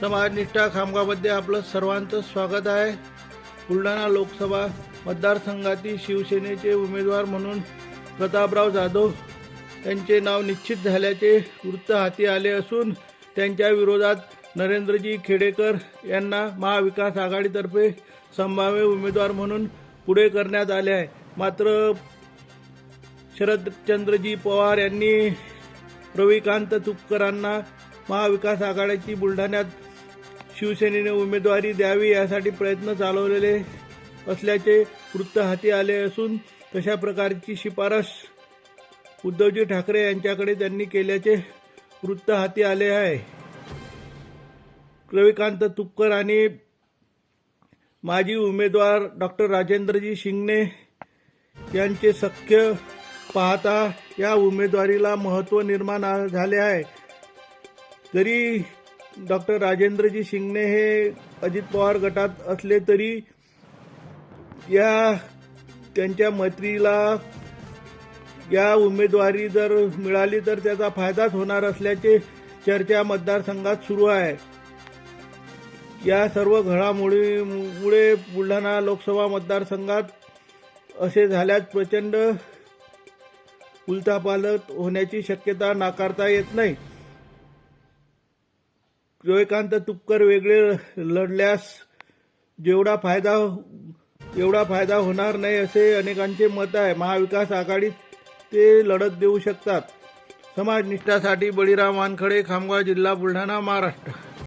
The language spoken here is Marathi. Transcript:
समाजनिष्ठा खामगावमध्ये आपलं सर्वांचं स्वागत आहे. बुलढाणा लोकसभा मतदारसंघातील शिवसेनेचे उमेदवार म्हणून प्रतापराव जाधव यांचे नाव निश्चित झाल्याचे वृत्त हाती आले असून त्यांच्या विरोधात नरेंद्रजी खेडेकर यांना महाविकास आघाडीतर्फे संभाव्य उमेदवार म्हणून पुढे करण्यात आले आहे. मात्र शरदचंद्रजी पवार यांनी रविकांत तुपकरांना महाविकास आघाडीची बुलढाण्यात शिवसेनेने उमेदवारी द्यावी यासाठी प्रयत्न चालवलेले असल्याचे वृत्त हाती आले असून तशा प्रकारची शिफारस उद्धवजी ठाकरे यांच्याकडे त्यांनी केल्याचे वृत्त हाती आले आहे. रविकांत तुपकर आणि माजी उमेदवार डॉक्टर राजेंद्रजी शिंगणे यांचे सख्य पाहता या उमेदवारीला महत्त्व निर्माण झाले आहे. जरी डॉक्टर राजेंद्रजी शिंगणे हे अजित पवार गटात असले तरी या त्यांच्या मैत्रीला या उमेदवारी जर मिळाली तर त्याचा फायदाच होणार असल्याचे चर्चा मतदारसंघात सुरू आहे. या सर्व घडामोडीमुळे बुलढाणा लोकसभा मतदारसंघात असे झाल्यास प्रचंड उलथापालट होण्याची शक्यता नाकारता येत नाही. रविकांत तुपकर वेगळे लढल्यास जेवढा फायदा एवढा फायदा होणार नाही असे अनेकांचे मत आहे. महाविकास आघाडीत ते लढत देऊ शकतात. समाजनिष्ठासाठी बळीराम वानखडे खामगाव जिल्हा बुलढाणा महाराष्ट्र.